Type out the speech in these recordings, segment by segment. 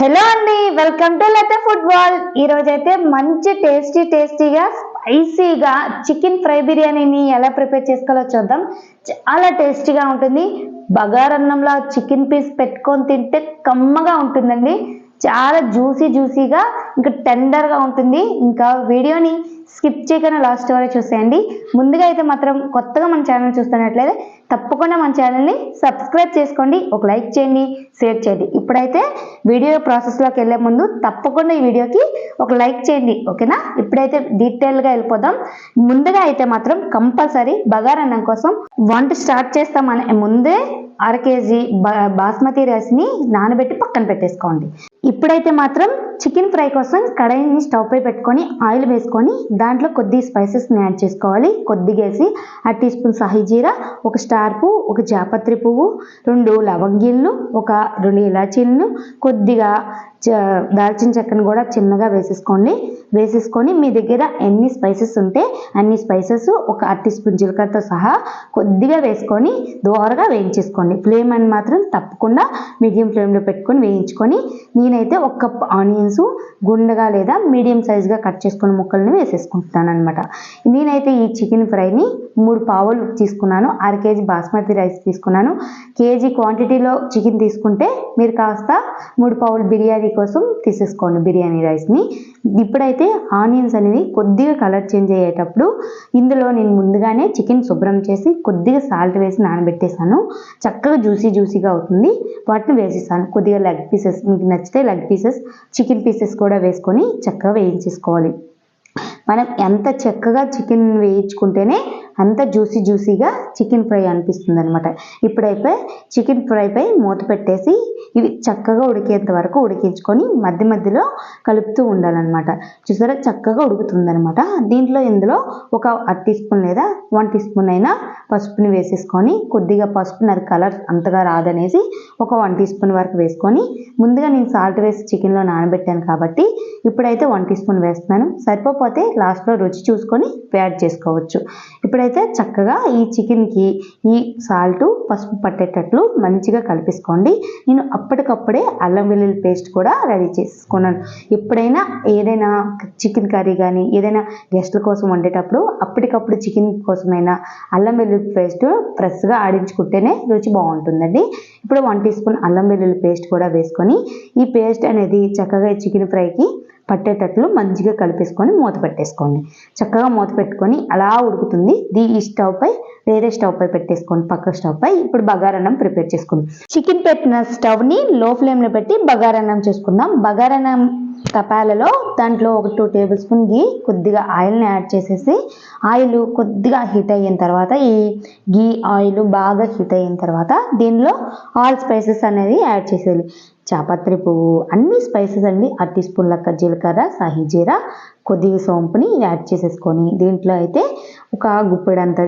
Hello అండి welcome to Latha football ఈరోజు అయితే మంచి టేస్టీ టేస్టీగా స్పైసీగా చికెన్ ఫ్రై బిర్యానీని ఎలా ప్రిపేర్ చేసుకోవాలో చూద్దాం. చాలా టేస్టీగా ఉంటుంది. బగారన్నంలో చికెన్ పీస్ పెట్టుకొని తింటే కమ్మగా ఉంటుందండి. చాలా జ్యూసీ జ్యూసీగా ఇంకా టెండర్గా ఉంటుంది. ఇంకా వీడియోని స్కిప్ చేయకుండా లాస్ట్ వరకు చూసేయండి. ముందుగా అయితే మాత్రం కొత్తగా మన ఛానల్ చూస్తున్నట్లయితే తప్పకుండా మన ఛానల్ని సబ్స్క్రైబ్ చేసుకోండి ఒక లైక్ చేయండి షేర్ చేయండి. ఇప్పుడైతే వీడియో ప్రాసెస్లోకి వెళ్ళే ముందు తప్పకుండా ఈ వీడియోకి ఒక లైక్ చేయండి ఓకేనా? ఇప్పుడైతే డీటెయిల్గా వెళ్ళిపోదాం. ముందుగా అయితే మాత్రం కంపల్సరీ బగారన్నం కోసం వంట స్టార్ట్ చేస్తామనే ముందే అర కేజీ బా- బాస్మతి రైస్ని నానబెట్టి పక్కన పెట్టేసుకోండి. ఇప్పుడైతే మాత్రం చికెన్ ఫ్రై కోసం కడాయిని స్టవ్ పై పెట్టుకొని ఆయిల్ వేసుకొని దాంట్లో కొద్ది స్పైసెస్ని యాడ్ చేసుకోవాలి. కొద్దిగా వేసి ఆ టీ స్పూన్ సాహి జీరా ఒక స్టార్ పువ్వు ఒక జాపత్రి పువ్వు రెండు లవంగిళ్ళు ఒక రెండు ఇలాచీలను కొద్దిగా చ- దాల్చిన చెక్కను కూడా చిన్నగా వేసేసుకోండి. వేసేసుకొని మీ దగ్గర ఎన్ని స్పైసెస్ ఉంటే అన్ని స్పైసెస్ ఒక అట్టి స్పూన్ జీలకర్రతో సహా కొద్దిగా వేసుకొని దోరగా వేయించేసుకోండి. ఫ్లేమ్ అని మాత్రం తప్పకుండా మీడియం ఫ్లేమ్లో పెట్టుకొని వేయించుకొని నేనైతే ఒక కప్ ఆనియన్స్ గుండగా లేదా మీడియం సైజ్గా కట్ చేసుకున్న ముక్కల్ని వేసేసుకుంటున్నాను అనమాట నేనైతే ఈ చికెన్ ఫ్రైని మూడు పావులు తీసుకున్నాను. అర కేజీ బాస్మతి రైస్ తీసుకున్నాను. కేజీ క్వాంటిటీలో చికెన్ తీసుకుంటే మీరు కాస్త మూడు పావులు బిర్యానీ కోసం తీసేసుకోండి బిర్యానీ రైస్ని ఇప్పుడైతే ఆనియన్స్ అనేవి కొద్దిగా కలర్ చేంజ్ అయ్యేటప్పుడు ఇందులో నేను ముందుగానే చికెన్ శుభ్రం చేసి కొద్దిగా సాల్ట్ వేసి నానబెట్టేసాను చక్కగా జ్యూసీ జ్యూసీగా అవుతుంది. వాటిని వేసేసాను. కొద్దిగా లెగ్ పీసెస్ మీకు నచ్చితే లెగ్ పీసెస్ చికెన్ పీసెస్ కూడా వేసుకొని చక్కగా వేయించేసుకోవాలి. మనం ఎంత చక్కగా చికెన్ వేయించుకుంటేనే అంత జ్యూసీ జ్యూసీగా చికెన్ ఫ్రై అనిపిస్తుంది అనమాట ఇప్పుడైతే చికెన్ ఫ్రైపై మూత పెట్టేసి ఇవి చక్కగా ఉడికేంత వరకు ఉడికించుకొని మధ్య మధ్యలో కలుపుతూ ఉండాలన్నమాట. చూసారా? చక్కగా ఉడుకుతుందనమాట దీంట్లో ఇందులో ఒక అర టీ స్పూన్ లేదా వన్ టీ స్పూన్ అయినా పసుపుని వేసేసుకొని కొద్దిగా పసుపు నాకు కలర్ అంతగా రాదనేసి ఒక వన్ టీ స్పూన్ వరకు వేసుకొని ముందుగా నేను సాల్ట్ వేసి చికెన్లో నానబెట్టాను కాబట్టి ఇప్పుడైతే వన్ టీ స్పూన్ వేస్తున్నాను. సరిపోతే లాస్ట్లో రుచి చూసుకొని యాడ్ చేసుకోవచ్చు. ఇప్పుడైతే చక్కగా ఈ చికెన్కి ఈ సాల్ట్ పసుపు పట్టేటట్లు మంచిగా కలిపేసుకోండి. నేను అప్పటికప్పుడే అల్లం వెల్లుల్లి పేస్ట్ కూడా రెడీ చేసుకున్నాను. ఎప్పుడైనా ఏదైనా చికెన్ కర్రీ కానీ ఏదైనా గెస్ట్ల కోసం వండేటప్పుడు అప్పటికప్పుడు చికెన్ కోసమైనా అల్లం వెల్లుల్లి పేస్ట్ ఫ్రెష్గా ఆడించుకుంటేనే రుచి బాగుంటుందండి. ఇప్పుడు వన్ టీ స్పూన్ అల్లం వెల్లుల్లి పేస్ట్ కూడా వేసుకొని ఈ పేస్ట్ అనేది చక్కగా చికెన్ ఫ్రైకి పట్టేటట్లు మంచిగా కలిపేసుకొని మూత పెట్టేసుకోండి. చక్కగా మూత పెట్టుకొని అలా ఉడుకుతుంది. దీ ఈ స్టవ్ పై వేరే స్టవ్ పై పెట్టేసుకోండి. పక్క స్టవ్ పై. ఇప్పుడు బగారన్నం ప్రిపేర్ చేసుకుందాం. చికెన్ పెట్టిన స్టవ్ని లో ఫ్లేమ్లో పెట్టి బగారన్నం చేసుకుందాం. బగారన్నం తపాలలో దాంట్లో ఒక టూ టేబుల్ స్పూన్ గీ కొద్దిగా ఆయిల్ని యాడ్ చేసేసి ఆయిల్ కొద్దిగా హీట్ అయిన తర్వాత ఈ గీ ఆయిల్ బాగా హీట్ అయిన తర్వాత దీనిలో ఆల్ స్పైసెస్ అనేది యాడ్ చేసేయాలి. చాపత్రి పువ్వు అన్ని స్పైసెస్ అండి. అర టీ స్పూన్ లెక్క జీలకర్ర సాహి జీరా కొద్దిగా సోంపుని యాడ్ చేసేసుకొని దీంట్లో అయితే ఒక గుప్పెడంత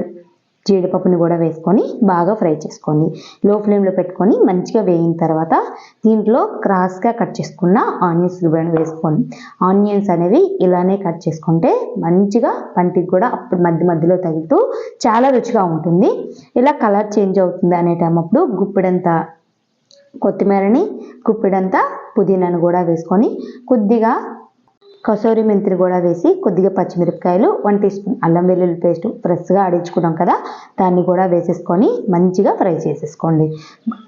జీడిపప్పుని కూడా వేసుకొని బాగా ఫ్రై చేసుకోండి. లో ఫ్లేమ్లో పెట్టుకొని మంచిగా వేయిన తర్వాత దీంట్లో క్రాస్గా కట్ చేసుకున్న ఆనియన్స్ కూడా వేసుకోండి. ఆనియన్స్ అనేవి ఇలానే కట్ చేసుకుంటే మంచిగా పంటికి కూడా అప్పుడు మధ్య మధ్యలో తగులుతూ చాలా రుచిగా ఉంటుంది. ఇలా కలర్ చేంజ్ అవుతుంది అనే టైం అప్పుడు గుప్పెడంత కొత్తిమీరని గుప్పిడంతా పుదీనాను కూడా వేసుకొని కొద్దిగా కసూరి మెంతిని కూడా వేసి కొద్దిగా పచ్చిమిరపకాయలు వన్ టీ స్పూన్ అల్లం వెల్లుల్లి పేస్ట్ ఫ్రెష్గా ఆడించుకున్నాం కదా దాన్ని కూడా వేసేసుకొని మంచిగా ఫ్రై చేసేసుకోండి.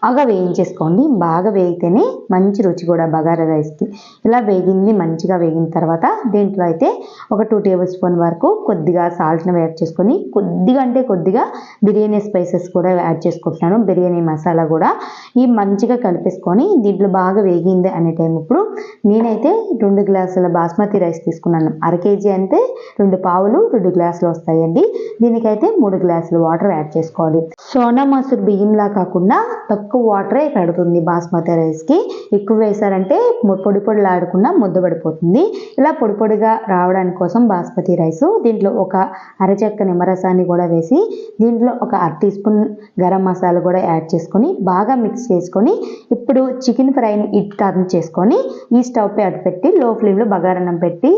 బాగా వేయించేసుకోండి. బాగా వేగితేనే మంచి రుచి కూడా బగారా రైస్కి. ఇలా వేగింది మంచిగా వేగిన తర్వాత దీంట్లో అయితే ఒక టూ టేబుల్ స్పూన్ వరకు కొద్దిగా సాల్ట్ని యాడ్ చేసుకొని కొద్దిగా అంటే కొద్దిగా బిర్యానీ స్పైసెస్ కూడా యాడ్ చేసుకుంటున్నాను. బిర్యానీ మసాలా కూడా ఈ మంచిగా కలిపేసుకొని దీంట్లో బాగా వేగింది అనే టైం ఇప్పుడు నేనైతే రెండు గ్లాసుల బాస్మతి బాస్మతి రైస్ తీసుకున్నాను. అర కేజీ అంటే రెండు పావులు రెండు గ్లాసులు వస్తాయండి. దీనికైతే మూడు గ్లాసులు వాటర్ యాడ్ చేసుకోవాలి. సోనా మసూర్ బియ్యంలా కాకుండా తక్కువ వాటరే కడుతుంది బాస్మతి రైస్కి. ఎక్కువ వేసారంటే ము- పొడి పొడిలాడకుండా ముద్ద పడిపోతుంది ఇలా పొడి పొడిగా రావడానికి కోసం బాస్మతి రైస్ దీంట్లో ఒక అరచెక్క నిమ్మరసాన్ని కూడా వేసి దీంట్లో ఒక అర టీ స్పూన్ గరం మసాలా కూడా యాడ్ చేసుకొని బాగా మిక్స్ చేసుకొని ఇప్పుడు చికెన్ ఫ్రైని ఇట్ టర్న్ చేసుకొని ఈ స్టవ్ పై అటు పెట్టి లో ఫ్లేమ్లో బగారన్న అన్నం పెట్టి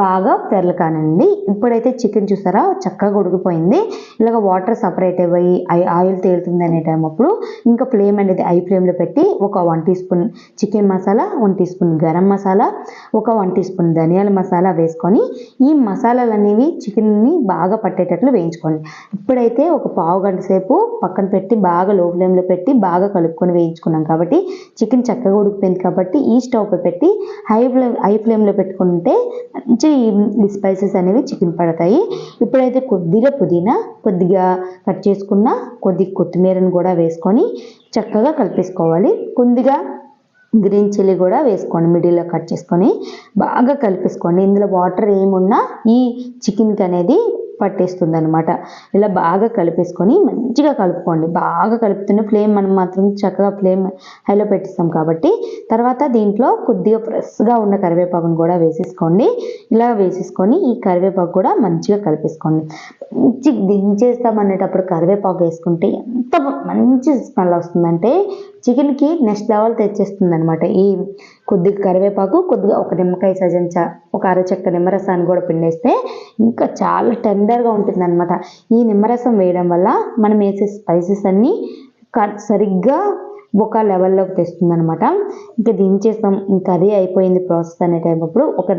బాగా తెరలకానండి. ఇప్పుడైతే చికెన్ చూసారా? చక్కగా ఉడికిపోయింది. ఇలాగ వాటర్ సపరేట్ అయ్యి ఆయిల్ తేలుతుంది అనే టైం అప్పుడు ఇంకా ఫ్లేమ్ అనేది ఐ ఫ్లేమ్లో పెట్టి ఒక one teaspoon chicken masala one teaspoon garam masala ఒక వన్ టీ స్పూన్ ధనియాల మసాలా వేసుకొని ఈ మసాలాలు అనేవి చికెన్ని బాగా పట్టేటట్లు వేయించుకోండి. ఇప్పుడైతే ఒక పావు గంట సేపు పక్కన పెట్టి బాగా లో ఫ్లేమ్లో పెట్టి బాగా కలుపుకొని వేయించుకున్నాం కాబట్టి చికెన్ చక్కగా ఉడికిపోయింది కాబట్టి ఈ స్టవ్ పెట్టి హై ఫ్లేమ్ హై ఫ్లేమ్లో పెట్టుకుంటే మంచి ఈ స్పైసెస్ అనేవి చికెన్ పడతాయి. ఇప్పుడైతే కొద్దిగా పుదీనా కొద్దిగా కట్ చేసుకున్న కొద్ది కొత్తిమీరను కూడా వేసుకొని చక్కగా కలిపేసుకోవాలి. కొద్దిగా గ్రీన్ చిల్లీ కూడా వేసుకోండి మిడిల్లో కట్ చేసుకొని బాగా కలిపేసుకోండి. ఇందులో వాటర్ ఏమున్నా ఈ చికెన్కి అనేది పట్టేస్తుంది అనమాట ఇలా బాగా కలిపేసుకొని మంచిగా కలుపుకోండి. బాగా కలుపుతున్న ఫ్లేమ్ మనం మాత్రం చక్కగా ఫ్లేమ్ హైలో పెట్టిస్తాం కాబట్టి తర్వాత దీంట్లో కొద్దిగా ఫ్రెష్గా ఉన్న కరివేపాకును కూడా వేసేసుకోండి. ఇలా వేసేసుకొని ఈ కరివేపాకు కూడా మంచిగా కలిపేసుకోండి. మంచి దించేస్తాం అనేటప్పుడు కరివేపాకు వేసుకుంటే ఎంత మంచి స్మెల్ వస్తుందంటే చికెన్కి నెక్స్ట్ లెవెల్ తెచ్చేస్తుంది అనమాట ఈ కొద్దిగా కరివేపాకు కొద్దిగా ఒక నిమ్మకాయ సజంచ ఒక అరచెక్క నిమ్మరసాన్ని కూడా పిండేస్తే ఇంకా చాలా టెండర్గా ఉంటుంది అనమాట ఈ నిమ్మరసం వేయడం వల్ల మనం వేసే స్పైసెస్ అన్నీ క- సరిగ్గా ఒక లెవెల్లోకి తెస్తుంది అనమాట ఇంకా దించేస్తాం ఇంకా అది అయిపోయింది ప్రాసెస్ అనే టైం అప్పుడు ఒక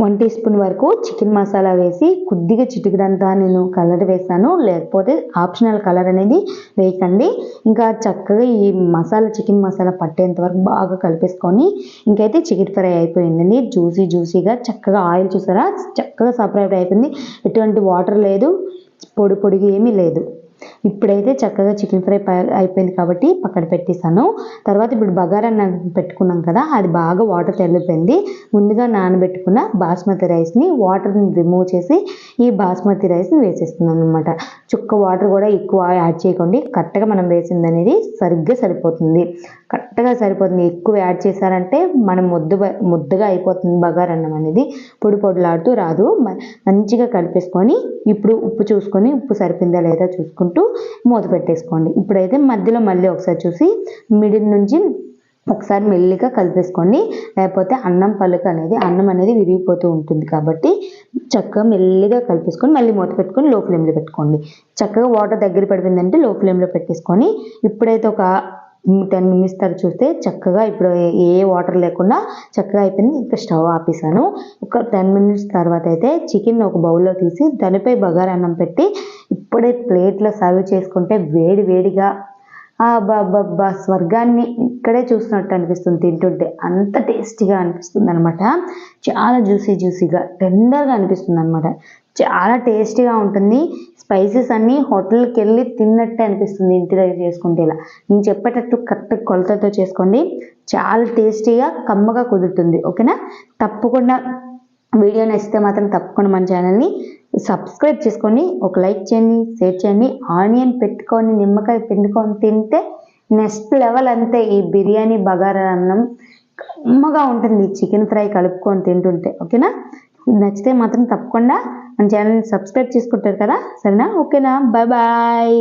వన్ టీ స్పూన్ వరకు చికెన్ మసాలా వేసి కొద్దిగా చిటికడంతా నేను కలర్ వేసాను. లేకపోతే ఆప్షనల్ కలర్ అనేది వేయకండి. ఇంకా చక్కగా ఈ మసాలా చికెన్ మసాలా పట్టేంత వరకు బాగా కలిపేసుకొని ఇంకైతే చికెన్ ఫ్రై అయిపోయిందండి. జ్యూసీ జ్యూసీగా చక్కగా ఆయిల్ చూసారా? చక్కగా సపరేట్ అయిపోయింది. ఎటువంటి వాటర్ లేదు. పొడి పొడిగా ఏమీ లేదు. ఇప్పుడైతే చక్కగా చికెన్ ఫ్రై అయిపోయింది కాబట్టి పక్కన పెట్టేసాను తర్వాత ఇప్పుడు బగారా అన్నం పెట్టుకున్నాం కదా అది బాగా వాటర్ తెల్లిపోయింది. ముందుగా నానబెట్టుకున్న బాస్మతి రైస్ని వాటర్ని రిమూవ్ చేసి ఈ బాస్మతి రైస్ని వేసేస్తున్నాను అనమాట చుక్క వాటర్ కూడా ఎక్కువ యాడ్ చేయకండి. కరెక్ట్గా మనం వేసింది అనేది సరిగ్గా సరిపోతుంది. కరెక్ట్గా సరిపోతుంది. ఎక్కువ యాడ్ చేశారంటే మనం ముద్ద ముద్దగా అయిపోతుంది బగారా అన్నం అనేది. పొడి పొడిలాడుతూ రాదు. మంచిగా కలిపేసుకొని ఇప్పుడు ఉప్పు చూసుకొని ఉప్పు సరిపోయిందా లేదా చూసుకుంటూ మూత పెట్టేసుకోండి. ఇప్పుడైతే మధ్యలో మళ్ళీ ఒకసారి చూసి మిడిల్ నుంచి ఒకసారి మెల్లిగా కలిపేసుకోండి. లేకపోతే అన్నం పలుక అనేది అన్నం అనేది విరిగిపోతూ ఉంటుంది కాబట్టి చక్కగా మెల్లిగా కలిపేసుకొని మళ్ళీ మూత పెట్టుకొని లో ఫ్లేమ్లో పెట్టుకోండి. చక్కగా వాటర్ దగ్గర పడిపోయిందంటే లో ఫ్లేమ్లో పెట్టేసుకొని ఇప్పుడైతే ఒక టెన్ మినిట్స్ తర్వాత చూస్తే చక్కగా ఇప్పుడు ఏ- వాటర్ లేకుండా చక్కగా అయిపోయింది. ఇంకా స్టవ్ ఆపేసాను ఒక టెన్ మినిట్స్ తర్వాత అయితే చికెన్ ఒక బౌల్లో తీసి దానిపై బగారా అన్నం పెట్టి ఇప్పుడే ప్లేట్లో సర్వ్ చేసుకుంటే వేడి వేడిగా బాబా స్వర్గాన్ని ఇక్కడే చూసినట్టు అనిపిస్తుంది తింటుంటే. అంత టేస్టీగా అనిపిస్తుంది అనమాట చాలా జ్యూసీ జ్యూసీగా టెండర్గా అనిపిస్తుంది అనమాట చాలా టేస్టీగా ఉంటుంది. స్పైసెస్ అన్నీ హోటల్కి వెళ్ళి తిన్నట్టే అనిపిస్తుంది ఇంటి దగ్గర చేసుకుంటే ఇలా. నేను చెప్పేటట్టు కరెక్ట్ కొలతతో చేసుకోండి. చాలా టేస్టీగా కమ్మగా కుదురుతుంది. ఓకేనా? తప్పకుండా వీడియో నచ్చితే మాత్రం తప్పకుండా మన ఛానల్ని సబ్స్క్రైబ్ చేసుకొని ఒక లైక్ చేయండి షేర్ చేయండి. ఆనియన్ పెట్టుకొని నిమ్మకాయ పిండుకొని తింటే నెక్స్ట్ లెవెల్ అంతే ఈ బిర్యానీ బగారా అన్నం. కమ్మగా ఉంటుంది. చికెన్ ఫ్రై కలుపుకొని తింటుంటే. ఓకేనా? నచ్చితే మాత్రం తప్పకుండా మన ఛానల్ని సబ్స్క్రైబ్ చేసుకుంటారు కదా? సరేనా? ఓకేనా? Bye bye